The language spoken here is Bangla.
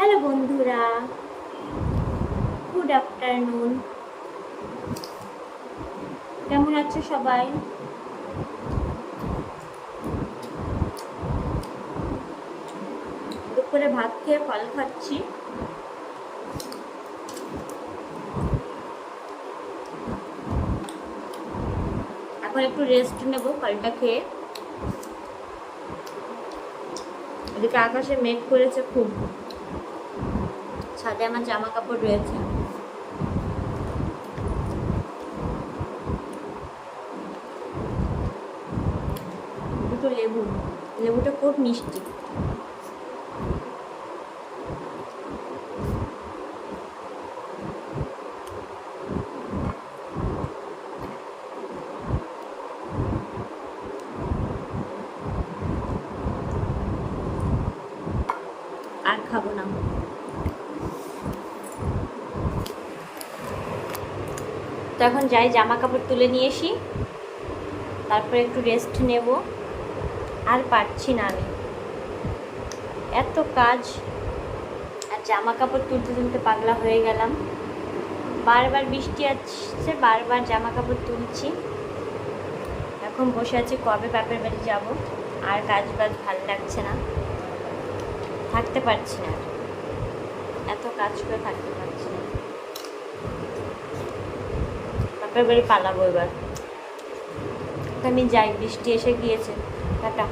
হ্যালো বন্ধুরা গুড আফটারনুন কেমন আছো সবাই? দুপুরে ভাত খেয়ে ফল খাচ্ছি। এখন একটু রেস্ট নেব ফলটা খেয়ে। এদিকে আকাশে মেঘ করেছে খুব। ছাদে আমার জামা কাপড় রয়েছে। দুটো লেবু। লেবুটা খুব মিষ্টি। আর খাব না। তো এখন যাই জামা কাপড় তুলে নিয়ে আসি তারপরে একটু রেস্ট নেব। আর পারছি না আমি। এত কাজ। আর জামা কাপড় তুলতে তুলতে পাগলা হয়ে গেলাম। বারবার বৃষ্টি আসছে, বারবার জামা কাপড় তুলছি। এখন বসে আছি, কবে বাপের বাড়ি যাব? আর কাজ বাজ ভালো লাগছে না। থাকতে পারছি না। এত কাজ করে থাকতে পারছি না বাপের বাড়ি পালাবো এবার। তো আমি যাই বৃষ্টি এসে গিয়েছে। টাটা।